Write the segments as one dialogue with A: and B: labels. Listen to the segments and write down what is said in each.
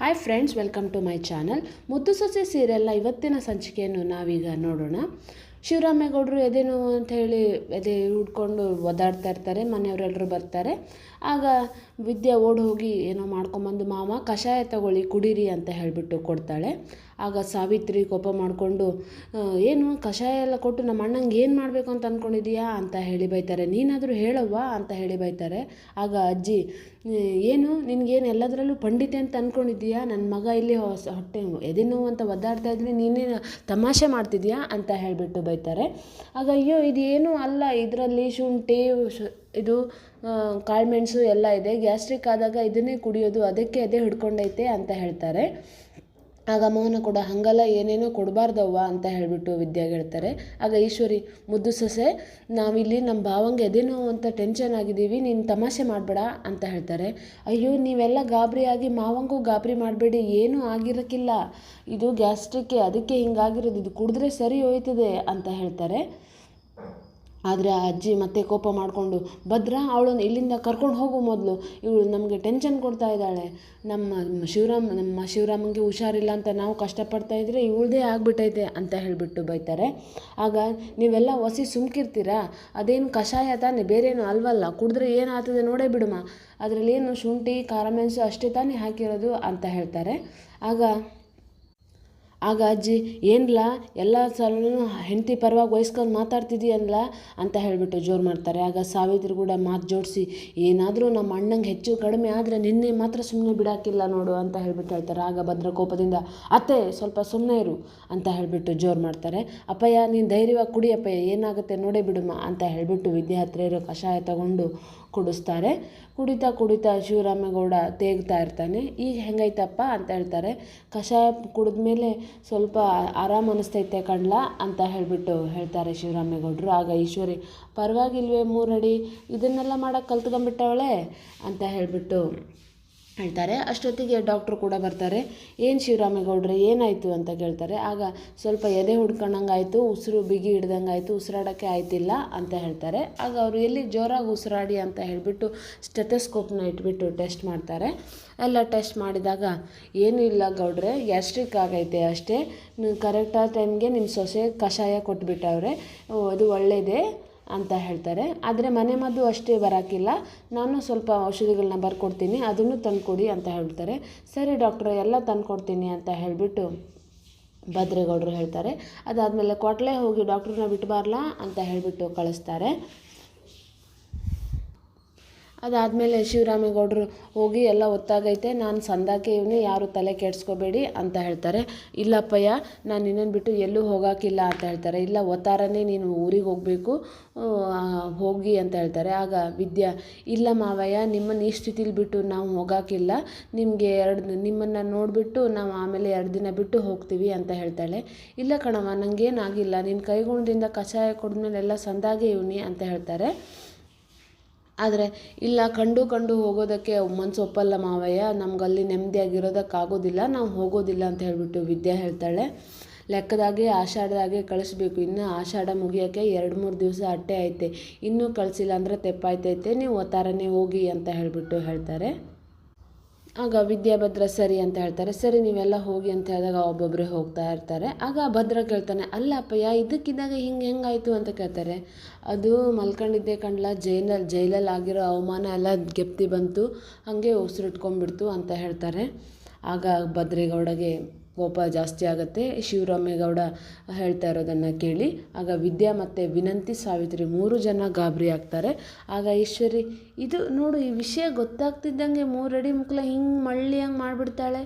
A: Hi friends welcome to my channel Muddu Sose ಸೀರಿಯಲ್ನ ಇವತ್ತಿನ ಸಂಚಿಕೆಯನ್ನು ನಾವೀಗ ನೋಡೋಣ. ಶಿವರಾಮೇಗೌಡರು ಎದೆ ನೋವು ಅಂತ ಹೇಳಿ ಎದೆ ಉಡ್ಕೊಂಡು ಒದಾಡ್ತಾ ಇರ್ತಾರೆ ಮನೆಯವರೆಲ್ಲರೂ ಬರ್ತಾರೆ. ಆಗ ವಿದ್ಯಾ ಓಡಿ ಹೋಗಿ ಏನೋ ಮಾಡ್ಕೊಂಬಂದು, ಮಾವ, ಕಷಾಯ ತಗೊಳ್ಳಿ, ಕುಡೀರಿ ಅಂತ ಹೇಳಿಬಿಟ್ಟು ಕೊಡ್ತಾಳೆ. ಆಗ ಸಾವಿತ್ರಿ ಕೋಪ ಮಾಡಿಕೊಂಡು ಏನು, ಕಷಾಯ ಎಲ್ಲ ಕೊಟ್ಟು ನಮ್ಮ ಅಣ್ಣಂಗೆ ಏನು ಮಾಡಬೇಕು ಅಂತ ಅಂದ್ಕೊಂಡಿದ್ದೀಯಾ ಅಂತ ಹೇಳಿ ಬೈತಾರೆ. ನೀನಾದರೂ ಹೇಳವ್ವ? ಅಂತ ಹೇಳಿ ಬೈತಾರೆ. ಆಗ ಅಜ್ಜಿ ಏನು, ನಿನಗೇನು ಎಲ್ಲದರಲ್ಲೂ ಪಂಡಿತೆ ಅಂತ ಅಂದ್ಕೊಂಡಿದ್ದೀಯಾ ನನ್ನ ಮಗ ಇಲ್ಲಿ ಹೊಸ, ಹೊಟ್ಟೆ ಎದೆ ನೋವು ಅಂತ ಒದ್ದಾಡ್ತಾ ಇದ್ರೆ ನೀನೇನು ತಮಾಷೆ ಮಾಡ್ತಿದ್ಯಾ? ಅಂತ ಹೇಳಿಬಿಟ್ಟು ಬೈತಾರೆ. ಆಗ, ಅಯ್ಯೋ, ಇದೇನು ಅಲ್ಲ, ಇದರಲ್ಲಿ ಶುಂಠಿ ಇದು ಕಾಳುಮೆಣಸು ಎಲ್ಲ ಇದೆ. ಗ್ಯಾಸ್ಟ್ರಿಕ್ ಆದಾಗ ಇದನ್ನೇ ಕುಡಿಯೋದು, ಅದಕ್ಕೆ ಅದೇ ಹಿಡ್ಕೊಂಡೈತೆ ಅಂತ ಹೇಳ್ತಾರೆ. ಆಗ ಮೋಹನ ಕೂಡ, ಹಂಗಲ್ಲ, ಏನೇನೋ ಕೊಡಬಾರ್ದವ್ವ ಅಂತ ಹೇಳಿಬಿಟ್ಟು ವಿದ್ಯಾಗೆ ಹೇಳ್ತಾರೆ. ಆಗ ಈಶ್ವರಿ, ಮುದ್ದು ಸೊಸೆ, ನಾವಿಲ್ಲಿ ನಮ್ಮ ಭಾವಂಗೆ ಎದೆ ನೋವು ಅಂತ ಟೆನ್ಷನ್ ಆಗಿದ್ದೀವಿ, ನೀನು ತಮಾಷೆ ಮಾಡಬೇಡ ಅಂತ ಹೇಳ್ತಾರೆ. ಅಯ್ಯೋ, ನೀವೆಲ್ಲ ಗಾಬರಿ ಆಗಿ ಮಾವಂಗೂ ಗಾಬರಿ ಮಾಡಬೇಡಿ, ಏನೂ ಆಗಿರೋಕ್ಕಿಲ್ಲ ಇದು ಗ್ಯಾಸ್ಟ್ರಿಕ್ಕೆ ಅದಕ್ಕೆ ಹಿಂಗಾಗಿರೋದು. ಇದು ಕುಡಿದ್ರೆ ಸರಿ ಹೋಯ್ತದೆ ಅಂತ ಹೇಳ್ತಾರೆ. ಆದರೆ ಆ ಅಜ್ಜಿ ಮತ್ತೆ ಕೋಪ ಮಾಡಿಕೊಂಡು, ಭದ್ರ, ಅವಳನ್ನು ಇಲ್ಲಿಂದ ಕರ್ಕೊಂಡು ಹೋಗು ಮೊದಲು. ಇವಳು ನಮಗೆ ಟೆನ್ಷನ್ ಕೊಡ್ತಾ ಇದ್ದಾಳೆ. ನಮ್ಮ ಶಿವರಾಮ್, ನಮ್ಮ ಶಿವರಾಮಂಗೆ ಹುಷಾರಿಲ್ಲ ಅಂತ ನಾವು ಕಷ್ಟಪಡ್ತಾ ಇದ್ದರೆ ಇವಳದೇ ಆಗಿಬಿಟ್ಟೈತೆ, ಅಂತ ಹೇಳಿಬಿಟ್ಟು ಬೈತಾರೆ. ಆಗ ನೀವೆಲ್ಲ ಒಸಿ ಸುಮ್ಕಿರ್ತೀರಾ? ಅದೇನು ಕಷಾಯ ತಾನೆ, ಬೇರೇನು ಅಲ್ವಲ್ಲ? ಕುಡಿದ್ರೆ ಏನಾಗ್ತದೆ ನೋಡೇ ಬಿಡುಮ. ಅದರಲ್ಲಿ ಏನು ಶುಂಠಿ, ಖಾರ ಮೆಣಸು ಅಷ್ಟೇ ತಾನೇ ಹಾಕಿರೋದು ಅಂತ ಹೇಳ್ತಾರೆ. ಆಗ ಆಗ ಅಜ್ಜಿ, ಏನ್ಲ? ಎಲ್ಲ ಸಲನೂ ಹೆಂಡತಿ ಪರವಾಗಿ ವಹಿಸ್ಕೊಂಡು ಮಾತಾಡ್ತಿದ್ದೀಯಲ್ಲ ಅಂತ ಹೇಳಿಬಿಟ್ಟು ಜೋರು ಮಾಡ್ತಾರೆ. ಆಗ ಸಾವಿತ್ರಿ ಕೂಡ ಮಾತು ಜೋಡಿಸಿ, ಏನಾದರೂ ನಮ್ಮ ಅಣ್ಣಂಗೆ ಹೆಚ್ಚು ಕಡಿಮೆ ಆದರೆ ನಿನ್ನೆ ಮಾತ್ರ ಸುಮ್ಮನೆ ಬಿಡಾಕಿಲ್ಲ ನೋಡು ಅಂತ ಹೇಳಿಬಿಟ್ಟು ಹೇಳ್ತಾರೆ. ಆಗ ಭದ್ರ ಕೋಪದಿಂದ, ಅತ್ತೆ, ಸ್ವಲ್ಪ ಸುಮ್ಮನೆ ಇರು ಅಂತ ಹೇಳಿಬಿಟ್ಟು ಜೋರು ಮಾಡ್ತಾರೆ. ಅಪ್ಪಯ್ಯ, ನೀನು ಧೈರ್ಯವಾಗಿ ಕುಡಿ ಅಪ್ಪಯ್ಯ, ಏನಾಗುತ್ತೆ ನೋಡೇ ಬಿಡಮ್ಮ ಅಂತ ಹೇಳಿಬಿಟ್ಟು ವಿದ್ಯೆ ಹತ್ತಿರ ಇರೋ ಕಷಾಯ ತಗೊಂಡು ಕುಡಿಸ್ತಾರೆ. ಕುಡಿತಾ ಕುಡಿತಾ ಶಿವರಾಮೇಗೌಡ ತೇಗ್ತಾ ಇರ್ತಾನೆ. ಈಗ ಹೆಂಗೈತಪ್ಪ ಅಂತ ಹೇಳ್ತಾರೆ. ಕಷಾಯ ಕುಡಿದ್ಮೇಲೆ ಸ್ವಲ್ಪ ಆರಾಮ ಅನಿಸ್ತೈತೆ ಕಣ್ಲ ಅಂತ ಹೇಳಿಬಿಟ್ಟು ಹೇಳ್ತಾರೆ ಶಿವರಾಮೇಗೌಡರು. ಆಗ ಈಶ್ವರಿ, ಪರವಾಗಿಲ್ವೇ ಮೂರಡಿ, ಇದನ್ನೆಲ್ಲ ಮಾಡೋಕ್ಕೆ ಕಲ್ತ್ಕೊಂಬಿಟ್ಟವಳೆ ಅಂತ ಹೇಳಿಬಿಟ್ಟು ಹೇಳ್ತಾರೆ. ಅಷ್ಟೊತ್ತಿಗೆ ಡಾಕ್ಟ್ರು ಕೂಡ ಬರ್ತಾರೆ. ಏನು ಶಿವರಾಮೇಗೌಡ್ರೆ, ಏನಾಯಿತು ಅಂತ ಕೇಳ್ತಾರೆ. ಆಗ ಸ್ವಲ್ಪ ಎದೆ ಹುಡ್ಕೊಂಡಂಗಾಯ್ತು ಉಸಿರು ಬಿಗಿ ಹಿಡ್ದಂಗಾಯ್ತು ಉಸಿರಾಡೋಕ್ಕೆ ಆಯ್ತಿಲ್ಲ ಅಂತ ಹೇಳ್ತಾರೆ. ಆಗ ಅವರು ಎಲ್ಲಿ ಜೋರಾಗಿ ಉಸಿರಾಡಿ ಅಂತ ಹೇಳಿಬಿಟ್ಟು ಸ್ಟೆಥೋಸ್ಕೋಪ್ನ ಇಟ್ಬಿಟ್ಟು ಟೆಸ್ಟ್ ಮಾಡ್ತಾರೆ. ಎಲ್ಲ ಟೆಸ್ಟ್ ಮಾಡಿದಾಗ ಏನೂ ಇಲ್ಲ ಗೌಡ್ರೆ ಗ್ಯಾಸ್ಟ್ರಿಕ್ ಆಗೈತೆ ಅಷ್ಟೇ. ಕರೆಕ್ಟಾದ ಟೈಮ್ಗೆ ನಿಮ್ಮ ಸೊಸೆ ಕಷಾಯ ಕೊಟ್ಬಿಟ್ಟವ್ರೆ. ಅದು ಒಳ್ಳೆಯದೇ ಅಂತ ಹೇಳ್ತಾರೆ. ಆದರೆ ಮನೆ ಮದ್ದು ಅಷ್ಟೇ ಬರೋಕ್ಕಿಲ್ಲ ನಾನು ಸ್ವಲ್ಪ ಔಷಧಿಗಳನ್ನ ಬರ್ಕೊಡ್ತೀನಿ, ಅದನ್ನು ತಂದುಕೊಡಿ ಅಂತ ಹೇಳ್ತಾರೆ. ಸರಿ ಡಾಕ್ಟ್ರೆ ಎಲ್ಲ ತಂದುಕೊಡ್ತೀನಿ ಅಂತ ಹೇಳಿಬಿಟ್ಟು ಭದ್ರೇಗೌಡರು ಹೇಳ್ತಾರೆ. ಅದಾದಮೇಲೆ ಕೊಟ್ಲೆ ಹೋಗಿ ಡಾಕ್ಟ್ರನ್ನ ಬಿಟ್ಟು ಬಾರ್ಲಾ ಅಂತ ಹೇಳಿಬಿಟ್ಟು ಕಳಿಸ್ತಾರೆ. ಅದಾದಮೇಲೆ ಶಿವರಾಮೇಗೌಡರು ಹೋಗಿ ಎಲ್ಲ ಒತ್ತಾಗೈತೆ, ನಾನು ಸಂದಾಕೆ ಇವನೇ ಯಾರು ತಲೆ ಕೆಡಿಸ್ಕೋಬೇಡಿ ಅಂತ ಹೇಳ್ತಾರೆ. ಇಲ್ಲಪ್ಪಯ್ಯ, ನಾನು ನಿನ್ನನ್ನು ಬಿಟ್ಟು ಎಲ್ಲೂ ಹೋಗೋಕ್ಕಿಲ್ಲ ಅಂತ ಹೇಳ್ತಾರೆ. ಇಲ್ಲ, ಒತ್ತಾರನೇ ನೀನು ಊರಿಗೆ ಹೋಗಬೇಕು ಹೋಗಿ ಅಂತ ಹೇಳ್ತಾರೆ. ಆಗ ವಿದ್ಯಾ, ಇಲ್ಲ ಮಾವಯ್ಯ, ನಿಮ್ಮನ್ನು ಈ ಸ್ಥಿತಿಲಿ ಬಿಟ್ಟು ನಾವು ಹೋಗೋಕ್ಕಿಲ್ಲ ನಿಮಗೆ ಎರಡು ನಿಮ್ಮನ್ನು ನೋಡಿಬಿಟ್ಟು ನಾವು ಆಮೇಲೆ ಎರಡು ದಿನ ಬಿಟ್ಟು ಹೋಗ್ತೀವಿ ಅಂತ ಹೇಳ್ತಾಳೆ. ಇಲ್ಲ ಕಣವ ನನಗೇನಾಗಿಲ್ಲ ನಿನ್ನ ಕೈಗುಣದಿಂದ ಕಷಾಯ ಕುಡಿದ್ಮೇಲೆ ಎಲ್ಲ ಸಂದಾಗೆ ಇವನಿ ಅಂತ ಹೇಳ್ತಾರೆ. ಆದರೆ ಇಲ್ಲ, ಕಂಡು ಕಂಡು ಹೋಗೋದಕ್ಕೆ ಮನ್ಸು ಒಪ್ಪಲ್ಲ ಮಾವಯ್ಯ. ನಮ್ಗೆ ಅಲ್ಲಿ ನೆಮ್ಮದಿಯಾಗಿರೋದಕ್ಕಾಗೋದಿಲ್ಲ, ನಾವು ಹೋಗೋದಿಲ್ಲ ಅಂತ ಹೇಳಿಬಿಟ್ಟು ವಿದ್ಯಾ ಹೇಳ್ತಾಳೆ. ಲೆಕ್ಕದಾಗೆ, ಆಷಾಢದಾಗೆ ಕಳಿಸ್ಬೇಕು. ಇನ್ನು ಆಷಾಢ ಮುಗಿಯೋಕ್ಕೆ ಎರಡು ಮೂರು ದಿವಸ ಅಟ್ಟೆ ಐತೆ. ಇನ್ನೂ ಕಳಿಸಿಲ್ಲ ಅಂದರೆ ತೆಪ್ಪಾಯ್ತೈತೆ. ನೀವು ಒತ್ತಾರನೇ ಹೋಗಿ ಅಂತ ಹೇಳಿಬಿಟ್ಟು ಹೇಳ್ತಾರೆ. ಆಗ ವಿದ್ಯಾಭದ್ರ ಸರಿ ಅಂತ ಹೇಳ್ತಾರೆ. ಸರಿ, ನೀವೆಲ್ಲ ಹೋಗಿ ಅಂತ ಹೇಳಿದಾಗ ಒಬ್ಬೊಬ್ಬರೇ ಹೋಗ್ತಾ ಇರ್ತಾರೆ. ಆಗ ಭದ್ರ ಕೇಳ್ತಾನೆ, ಅಲ್ಲ ಅಪ್ಪಯ್ಯ, ಇದಕ್ಕಿದ್ದಾಗ ಹಿಂಗೆ ಹೆಂಗಾಯಿತು? ಅಂತ ಕೇಳ್ತಾರೆ. ಅದು ಮಲ್ಕೊಂಡಿದ್ದೆ ಕಂಡ್ಲ ಜೈಲಲ್ಲಿ ಜೈಲಲ್ಲಿ ಆಗಿರೋ ಅವಮಾನ ಎಲ್ಲ ಗೆಪ್ತಿ ಬಂತು, ಹಾಗೆ ಉಸಿರಿಟ್ಕೊಂಡ್ಬಿಡ್ತು, ಅಂತ ಹೇಳ್ತಾರೆ. ಆಗ ಭದ್ರೇಗೌಡಗೆ ಕೋಪ ಜಾಸ್ತಿ ಆಗುತ್ತೆ. ಶಿವರಾಮೇಗೌಡ ಹೇಳ್ತಾ ಇರೋದನ್ನು ಕೇಳಿ. ಆಗ ವಿದ್ಯಾ ಮತ್ತು ವಿನಂತಿ ಸಾವಿತ್ರಿ ಮೂರು ಜನ ಗಾಬರಿ ಆಗ್ತಾರೆ. ಆಗ ಈಶ್ವರಿ, ಇದು ನೋಡು, ಈ ವಿಷಯ ಗೊತ್ತಾಗ್ತಿದ್ದಂಗೆ ಮೂರಡಿ ಮುಕ್ಲ ಹಿಂಗೆ ಮಳ್ಳಿ ಹಂಗೆ ಮಾಡಿಬಿಡ್ತಾಳೆ.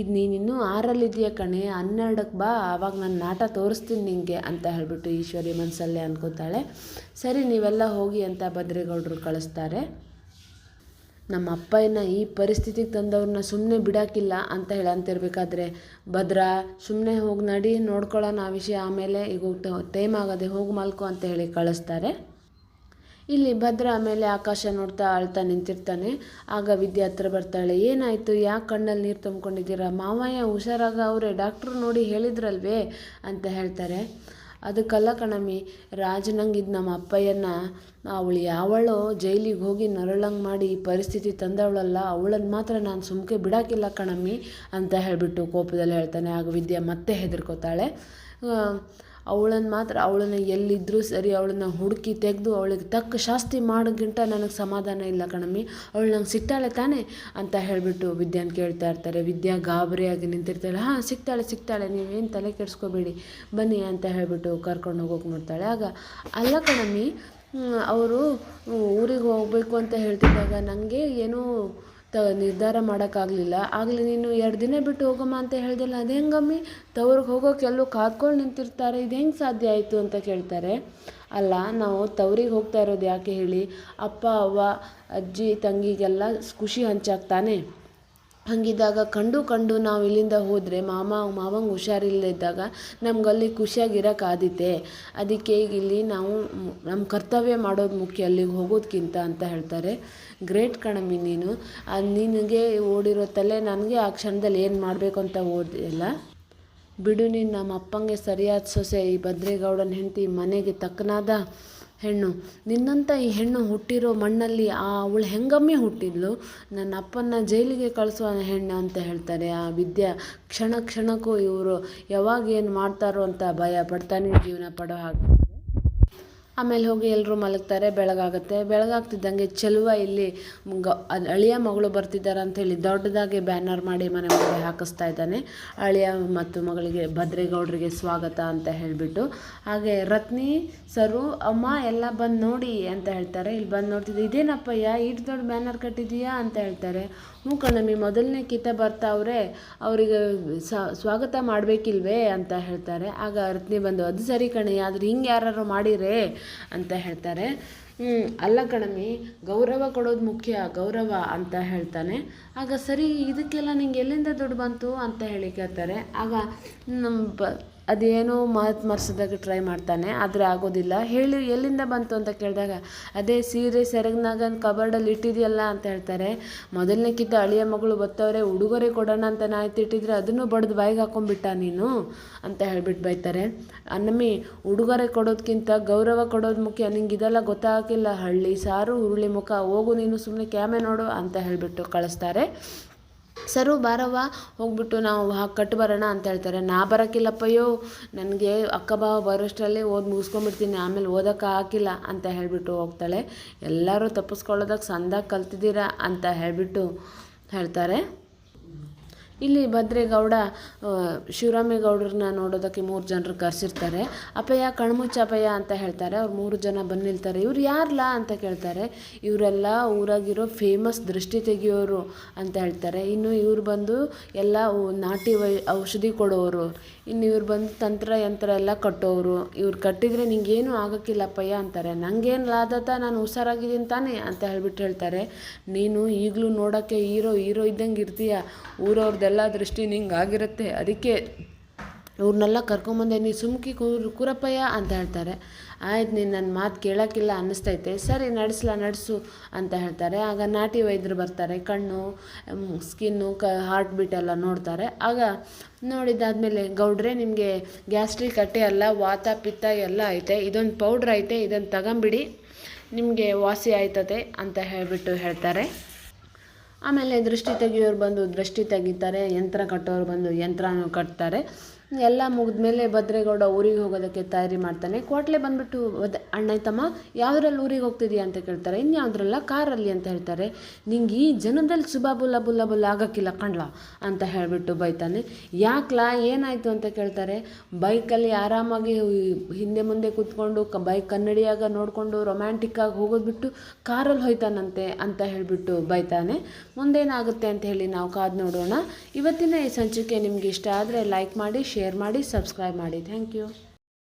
A: ಇದು ನೀನಿನ್ನೂ ಆರಲ್ಲಿದೆಯಾ ಕಣೆ ಹನ್ನೆರಡಕ್ಕೆ ಬಾ, ಆವಾಗ ನಾನು ನಾಟ ತೋರಿಸ್ತೀನಿ ನಿಂಗೆ ಅಂತ ಹೇಳಿಬಿಟ್ಟು ಈಶ್ವರಿ ಮನಸ್ಸಲ್ಲೇ ಅನ್ಕೋತಾಳೆ. ಸರಿ, ನೀವೆಲ್ಲ ಹೋಗಿ ಅಂತ ಭದ್ರೇಗೌಡರು ಕಳಿಸ್ತಾರೆ. ನಮ್ಮ ಅಪ್ಪಯ್ಯನ ಈ ಪರಿಸ್ಥಿತಿಗೆ ತಂದವ್ರನ್ನ ಸುಮ್ಮನೆ ಬಿಡೋಕ್ಕಿಲ್ಲ ಅಂತ ಹೇಳಿ ಅಂತಿರ್ಬೇಕಾದ್ರೆ ಭದ್ರ ಸುಮ್ಮನೆ ಹೋಗಿ ನಡಿ ನೋಡ್ಕೊಳ್ಳೋಣ ಆ ವಿಷಯ ಆಮೇಲೆ ಈಗ ಟೈಮ್ ಆಗದೆ ಹೋಗಿ ಮಲ್ಕೊ ಅಂತ ಹೇಳಿ ಕಳಿಸ್ತಾರೆ. ಇಲ್ಲಿ ಭದ್ರ ಆಮೇಲೆ ಆಕಾಶ ನೋಡ್ತಾ ಅಳ್ತಾ ನಿಂತಿರ್ತಾನೆ. ಆಗ ವಿದ್ಯೆ ಹತ್ರ ಬರ್ತಾಳೆ, ಏನಾಯಿತು, ಯಾಕೆ ಕಣ್ಣಲ್ಲಿ ನೀರು ತುಂಬ್ಕೊಂಡಿದ್ದೀರಾ? ಮಾವಯ್ಯ ಹುಷಾರಾಗ ಅವರೇ, ಡಾಕ್ಟ್ರು ನೋಡಿ ಹೇಳಿದ್ರಲ್ವೇ ಅಂತ ಹೇಳ್ತಾರೆ. ಅದಕ್ಕಲ್ಲ ಕಣಮಿ ರಾಜನಂಗಿದ್ದು ನಮ್ಮ ಅಪ್ಪಯ್ಯನ ಅವಳು ಯಾವಳೋ ಜೈಲಿಗೆ ಹೋಗಿ ನರಳಂಗೆ ಮಾಡಿ ಈ ಪರಿಸ್ಥಿತಿ ತಂದವಳಲ್ಲ ಅವಳನ್ನು ಮಾತ್ರ ನಾನು ಸುಮ್ಕೆ ಬಿಡೋಕ್ಕಿಲ್ಲ ಕಣಮ್ಮಿ ಅಂತ ಹೇಳಿಬಿಟ್ಟು ಕೋಪದಲ್ಲಿ ಹೇಳ್ತಾನೆ. ಆಗ ವಿದ್ಯಾ ಮತ್ತೆ ಹೆದರ್ಕೋತಾಳೆ. ಅವಳನ್ನು ಮಾತ್ರ, ಅವಳನ್ನು ಎಲ್ಲಿದ್ದರೂ ಸರಿ, ಅವಳನ್ನು ಹುಡುಕಿ ತೆಗೆದು, ಅವಳಿಗೆ ತಕ್ಕ ಶಾಸ್ತಿ ಮಾಡೋಕ್ಕಿಂತ ನನಗೆ ಸಮಾಧಾನ ಇಲ್ಲ ಕಣಮ್ಮಿ. ಅವಳು ನಂಗೆ ಸಿಗ್ತಾಳೆ ತಾನೆ ಅಂತ ಹೇಳಿಬಿಟ್ಟು ವಿದ್ಯಾನ ಕೇಳ್ತಾ ಇರ್ತಾರೆ. ವಿದ್ಯಾ ಗಾಬರಿಯಾಗಿ ನಿಂತಿರ್ತಾಳೆ. ಹಾಂ, ಸಿಗ್ತಾಳೆ ಸಿಗ್ತಾಳೆ ನೀವೇನು ತಲೆ ಕೆಡಿಸ್ಕೋಬೇಡಿ, ಬನ್ನಿ ಅಂತ ಹೇಳಿಬಿಟ್ಟು ಕರ್ಕೊಂಡು ಹೋಗೋಕೆ ನೋಡ್ತಾಳೆ. ಆಗ, ಅಲ್ಲ ಕಣಮ್ಮಿ ಅವರು ಊರಿಗೆ ಹೋಗಬೇಕು ಅಂತ ಹೇಳ್ತಿದ್ದಾಗ ನನಗೆ ಏನೂ ತ, ನಿರ್ಧಾರ ಮಾಡೋಕ್ಕಾಗಲಿಲ್ಲ. ಆಗಲಿ, ನೀನು ಎರಡು ದಿನ ಬಿಟ್ಟು ಹೋಗಮ್ಮ ಅಂತ ಹೇಳ್ದಿಲ್ಲ, ಅದು ಹೆಂಗಮ್ಮಿ, ತವ್ರಿಗೆ ಹೋಗೋಕೆ ಎಲ್ಲೋ ಕಾದ್ಕೊಂಡು ನಿಂತಿರ್ತಾರೆ, ಇದು ಹೆಂಗೆ ಸಾಧ್ಯ ಆಯಿತು ಅಂತ ಕೇಳ್ತಾರೆ. ಅಲ್ಲ, ನಾವು ತವ್ರಿಗೆ ಹೋಗ್ತಾ ಇರೋದು ಯಾಕೆ ಹೇಳಿ, ಅಪ್ಪ, ಅವ್ವ, ಅಜ್ಜಿ, ತಂಗಿಗೆಲ್ಲ ಖುಷಿ ಹಂಚಾಕ್ತಾನೆ ಹಾಗಿದ್ದಾಗ ಕಂಡು ಕಂಡು ನಾವು ಇಲ್ಲಿಂದ ಹೋದರೆ ಮಾಮ, ಮಾವಂಗೆ ಹುಷಾರಿಲ್ಲದಿದ್ದಾಗ ನಮ್ಗಲ್ಲಿ ಖುಷಿಯಾಗಿರೋಕ್ಕಾದಿತ್ತೆ ಅದಕ್ಕೆ ಇಲ್ಲಿ ನಾವು ನಮ್ಮ ಕರ್ತವ್ಯ ಮಾಡೋದು ಮುಖ್ಯ, ಅಲ್ಲಿಗೆ ಹೋಗೋದಕ್ಕಿಂತ ಅಂತ ಹೇಳ್ತಾರೆ. ಗ್ರೇಟ್ ಕಣಮ್ಮಿ ನೀನು. ನಿನಗೆ ಓಡಿರೋ ತಲೆ ನನಗೆ ಆ ಕ್ಷಣದಲ್ಲಿ ಏನು ಮಾಡಬೇಕು ಅಂತ ಓದಿಲ್ಲ ಬಿಡು ನೀನು ನಮ್ಮ ಅಪ್ಪಂಗೆ ಸರಿಯಾದ ಸೊಸೆ, ಈ ಭದ್ರೇಗೌಡನ ಹೆಂಡತಿ ಮನೆಗೆ ತಕ್ಕನಾದ ಹೆಣ್ಣು. ನಿನ್ನಂಥ ಈ ಹೆಣ್ಣು ಹುಟ್ಟಿರೋ ಮಣ್ಣಲ್ಲಿ ಆ ಅವಳು ಹೆಂಗಮ್ಮಿ ಹುಟ್ಟಿದ್ಲು? ನನ್ನ ಅಪ್ಪನ ಜೈಲಿಗೆ ಕಳಿಸುವ ಹೆಣ್ಣು ಅಂತ ಹೇಳ್ತಾರೆ. ಆ ವಿದ್ಯಾ ಕ್ಷಣ ಕ್ಷಣಕ್ಕೂ ಇವರು ಯಾವಾಗ ಏನು ಮಾಡ್ತಾರೋ ಅಂತ ಭಯ ಪಡ್ತಾನೆ ಜೀವನ ಪಡೋ ಹಾಗೆ. ಆಮೇಲೆ ಹೋಗಿ ಎಲ್ಲರೂ ಮಲಗ್ತಾರೆ, ಬೆಳಗಾಗುತ್ತೆ. ಬೆಳಗಾಗ್ತಿದ್ದಂಗೆ ಚೆಲುವ ಇಲ್ಲಿ ಗ ಅಳಿಯ ಮಗಳು ಬರ್ತಿದ್ದಾರೆ ಅಂಥೇಳಿ ದೊಡ್ಡದಾಗಿ ಬ್ಯಾನರ್ ಮಾಡಿ ಮನೆ ಮುಂದೆ ಹಾಕಿಸ್ತಾ ಇದ್ದಾನೆ. ಅಳಿಯ ಮತ್ತು ಮಗಳಿಗೆ ಭದ್ರೇಗೌಡರಿಗೆ ಸ್ವಾಗತ ಅಂತ ಹೇಳಿಬಿಟ್ಟು. ಹಾಗೆ ರತ್ನಿ, ಸರು, ಅಮ್ಮ ಎಲ್ಲ ಬಂದು ನೋಡಿ ಅಂತ ಹೇಳ್ತಾರೆ. ಇಲ್ಲಿ ಬಂದು ನೋಡ್ತಿದ್ದೆ, ಇದೇನಪ್ಪಯ್ಯ, ಇಷ್ಟು ದೊಡ್ಡ ಬ್ಯಾನರ್ ಕಟ್ಟಿದೀಯಾ ಅಂತ ಹೇಳ್ತಾರೆ. ಹ್ಞೂ ಕಣಮ್ಮಿ, ಮೊದಲನೇ ಕಿತ ಬರ್ತಾವ್ರೆ, ಅವರಿಗೆ ಸ್ವಾಗತ ಮಾಡಬೇಕಿಲ್ವೇ ಅಂತ ಹೇಳ್ತಾರೆ. ಆಗ ರತ್ನಿ ಬಂದು, ಅದು ಸರಿ ಕಣಿ, ಆದ್ರೆ ಹಿಂಗೆ ಯಾರು ಮಾಡಿರೇ? ಅಂತ ಹೇಳ್ತಾರೆ. ಅಲ್ಲ ಕಣಮ್ಮಿ, ಗೌರವ ಕೊಡೋದು ಮುಖ್ಯ, ಗೌರವ ಅಂತ ಹೇಳ್ತಾನೆ. ಆಗ ಸರಿ, ಇದಕ್ಕೆಲ್ಲ ನಿಂಗೆ ಎಲ್ಲಿಂದ ದುಡ್ಡು ಬಂತು ಅಂತ ಹೇಳಿ ಕೇಳ್ತಾರೆ. ಆಗ ನಮ್ಮ ಬ ಅದೇನೋ ಮಾತು ಮರ್ಸೋದಕ್ಕೆ ಟ್ರೈ ಮಾಡ್ತಾನೆ, ಆದರೆ ಆಗೋದಿಲ್ಲ. ಹೇಳಿ, ಎಲ್ಲಿಂದ ಬಂತು ಅಂತ ಕೇಳಿದಾಗ, ಅದೇ ಸೀರೆ ಸೆರಗ್ನಾಗ ಕಬರ್ಡಲ್ಲಿ ಇಟ್ಟಿದೆಯಲ್ಲ ಅಂತ ಹೇಳ್ತಾರೆ. ಮೊದಲನೇಕ್ಕಿಂತ ಅಳಿಯ ಮಗಳು ಬತ್ತವ್ರೆ, ಉಡುಗೊರೆ ಕೊಡೋಣ ಅಂತ ಇಟ್ಟಿದ್ರೆ ಅದನ್ನು ಬಡ್ದು ಬಾಯಿಗೆ ಹಾಕೊಂಡ್ಬಿಟ್ಟ ನೀನು ಅಂತ ಹೇಳ್ಬಿಟ್ಟು ಬೈತಾರೆ. ಅನ್ನಮ್ಮಿ ಉಡುಗೊರೆ ಕೊಡೋದಕ್ಕಿಂತ ಗೌರವ ಕೊಡೋದು ಮುಖ್ಯ. ನಿಂಗೆ ಇದೆಲ್ಲ ಗೊತ್ತಾಗಿಲ್ಲ ಹಳ್ಳಿ ಸಾರು, ಹುರುಳಿ ಮುಖ, ಹೋಗು ನೀನು ಸುಮ್ಮನೆ ಕ್ಯಾಮೆ ನೋಡು ಅಂತ ಹೇಳಿಬಿಟ್ಟು ಕಳಿಸ್ತಾರೆ. ಸರು ಬಾರವ್ವ, ಹೋಗ್ಬಿಟ್ಟು ನಾವು ಕಟ್ಟು ಬರೋಣ ಅಂತ ಹೇಳ್ತಾರೆ. ನಾ ಬರೋಕ್ಕಿಲ್ಲಪ್ಪಯ್ಯೋ, ನನಗೆ ಅಕ್ಕ ಬಾವ ಬರೋಷ್ಟರಲ್ಲಿ ಓದಿ ಮುಗಿಸ್ಕೊಂಬಿಡ್ತೀನಿ, ಆಮೇಲೆ ಓದೋಕೆ ಹಾಕಿಲ್ಲ ಅಂತ ಹೇಳಿಬಿಟ್ಟು ಹೋಗ್ತಾಳೆ. ಎಲ್ಲರೂ ತಪ್ಪಿಸ್ಕೊಳ್ಳೋದಕ್ಕೆ ಸಂದಾಗ ಕಲ್ತಿದ್ದೀರಾ ಅಂತ ಹೇಳಿಬಿಟ್ಟು ಹೇಳ್ತಾರೆ. ಇಲ್ಲಿ ಭದ್ರೇಗೌಡ ಶಿವರಾಮೇಗೌಡರನ್ನ ನೋಡೋದಕ್ಕೆ ಮೂರು ಜನರು ಕರೆಸಿರ್ತಾರೆ. ಅಪ್ಪಯ್ಯ, ಕಣ್ಮುಚ್ಚ ಅಪ್ಪಯ್ಯ ಅಂತ ಹೇಳ್ತಾರೆ. ಅವ್ರು ಮೂರು ಜನ ಬಂದು ನಿಲ್ತಾರೆ ಇವ್ರು ಯಾರಲ್ಲ ಅಂತ ಕೇಳ್ತಾರೆ. ಇವರೆಲ್ಲ ಊರಾಗಿರೋ ಫೇಮಸ್ ದೃಷ್ಟಿ ತೆಗಿಯೋರು ಅಂತ ಹೇಳ್ತಾರೆ. ಇನ್ನು ಇವ್ರು ಬಂದು ಎಲ್ಲ ನಾಟಿ ವೈ, ಔಷಧಿ ಕೊಡೋರು. ಇನ್ನು ಇವ್ರು ಬಂದು ತಂತ್ರ, ಯಂತ್ರ ಎಲ್ಲ ಕಟ್ಟೋರು. ಇವ್ರು ಕಟ್ಟಿದರೆ ನಿಂಗೇನು ಆಗೋಕ್ಕಿಲ್ಲಪ್ಪಯ್ಯ ಅಂತಾರೆ. ನನಗೇನು ಲಾದತ ನಾನು ಹುಷಾರಾಗಿದ್ದೀನಿ ತಾನೇ ಅಂತ ಹೇಳ್ಬಿಟ್ಟು ಹೇಳ್ತಾರೆ. ನೀನು ಈಗಲೂ ನೋಡೋಕ್ಕೆ ಹೀರೋ ಹೀರೋ ಇದ್ದಂಗೆ ಇರ್ತೀಯ? ಊರವ್ರದ್ದೆಲ್ಲ ದೃಷ್ಟಿ ನಿಂಗೆ ಆಗಿರುತ್ತೆ ಅದಕ್ಕೆ ಇವ್ರನ್ನೆಲ್ಲ ಕರ್ಕೊಂಬಂದೆ, ನೀ ಸುಮ್ಕಿ ಕೂರು, ಕೂರಪ್ಪಯ್ಯ ಅಂತ ಹೇಳ್ತಾರೆ. ಆಯ್ತು, ನೀನು ನನ್ನ ಮಾತು ಕೇಳೋಕ್ಕಿಲ್ಲ ಅನ್ನಿಸ್ತೈತೆ. ಸರಿ, ನಡೆಸ್ಲಾ, ನಡೆಸು ಅಂತ ಹೇಳ್ತಾರೆ. ಆಗ ನಾಟಿ ವೈದ್ಯರು ಬರ್ತಾರೆ. ಕಣ್ಣು ಸ್ಕಿನ್ನು, ಕ, ಹಾರ್ಟ್ ಬೀಟ್ ಎಲ್ಲ ನೋಡ್ತಾರೆ. ಆಗ ನೋಡಿದ್ದಾದಮೇಲೆ, ಗೌಡ್ರೆ, ನಿಮಗೆ ಗ್ಯಾಸ್ಟ್ರಿಕ್ ಅಟ್ಟೆ ಅಲ್ಲ, ವಾತ, ಪಿತ್ತ ಎಲ್ಲ ಐತೆ. ಇದೊಂದು ಪೌಡ್ರ್ ಐತೆ ಇದನ್ನು ತಗೊಂಬಿಡಿ. ನಿಮಗೆ ವಾಸಿ ಆಯ್ತದೆ ಅಂತ ಹೇಳಿಬಿಟ್ಟು ಹೇಳ್ತಾರೆ. ಆಮೇಲೆ ದೃಷ್ಟಿ ತೆಗಿಯೋರು ಬಂದು ದೃಷ್ಟಿ ತೆಗಿತಾರೆ ಯಂತ್ರ ಕಟ್ಟೋರು ಬಂದು ಯಂತ್ರನೂ ಕಟ್ತಾರೆ. ಎಲ್ಲ ಮುಗಿದ್ಮೇಲೆ ಭದ್ರೇಗೌಡ ಊರಿಗೆ ಹೋಗೋದಕ್ಕೆ ತಯಾರಿ ಮಾಡ್ತಾನೆ. ಕೋಟ್ಲೆ ಬಂದ್ಬಿಟ್ಟು ಅಣ್ಣ ತಮ್ಮ, ಯಾವುದ್ರಲ್ಲಿ ಊರಿಗೆ ಹೋಗ್ತಿದ್ಯಾ ಅಂತ ಕೇಳ್ತಾರೆ. ಇನ್ಯಾವುದ್ರಲ್ಲ ಕಾರಲ್ಲಿ ಅಂತ ಹೇಳ್ತಾರೆ. ನಿಂಗೆ ಈ ಜನದಲ್ಲಿ ಸುಬಾಬುಲ್ಲ ಬುಲ್ಲ ಬುಲ್ಲ ಆಗೋಕ್ಕಿಲ್ಲ ಕಣ್ಲಾ ಅಂತ ಹೇಳಿಬಿಟ್ಟು ಬೈತಾನೆ. ಯಾಕ್ಲಾ, ಏನಾಯಿತು ಅಂತ ಕೇಳ್ತಾರೆ. ಬೈಕಲ್ಲಿ ಆರಾಮಾಗಿ ಹಿಂದೆ ಮುಂದೆ ಕೂತ್ಕೊಂಡು ಕ, ಬೈಕ್ ಕನ್ನಡಿಯಾಗ ನೋಡಿಕೊಂಡು ರೊಮ್ಯಾಂಟಿಕ್ಕಾಗಿ ಹೋಗೋದು ಬಿಟ್ಟು ಕಾರಲ್ಲಿ ಹೋಯ್ತಾನಂತೆ ಅಂತ ಹೇಳಿಬಿಟ್ಟು ಬೈತಾನೆ. ಮುಂದೇನಾಗುತ್ತೆ ಅಂತ ಹೇಳಿ ನಾವು ಕಾದು ನೋಡೋಣ. ಇವತ್ತಿನ ಈ ಸಂಚಿಕೆ ನಿಮಗೆ ಇಷ್ಟ ಆದರೆ ಲೈಕ್ ಮಾಡಿ ಶೇರ್ ಮಾಡಿ ಸಬ್ಸ್ಕ್ರೈಬ್ ಮಾಡಿ. Thank you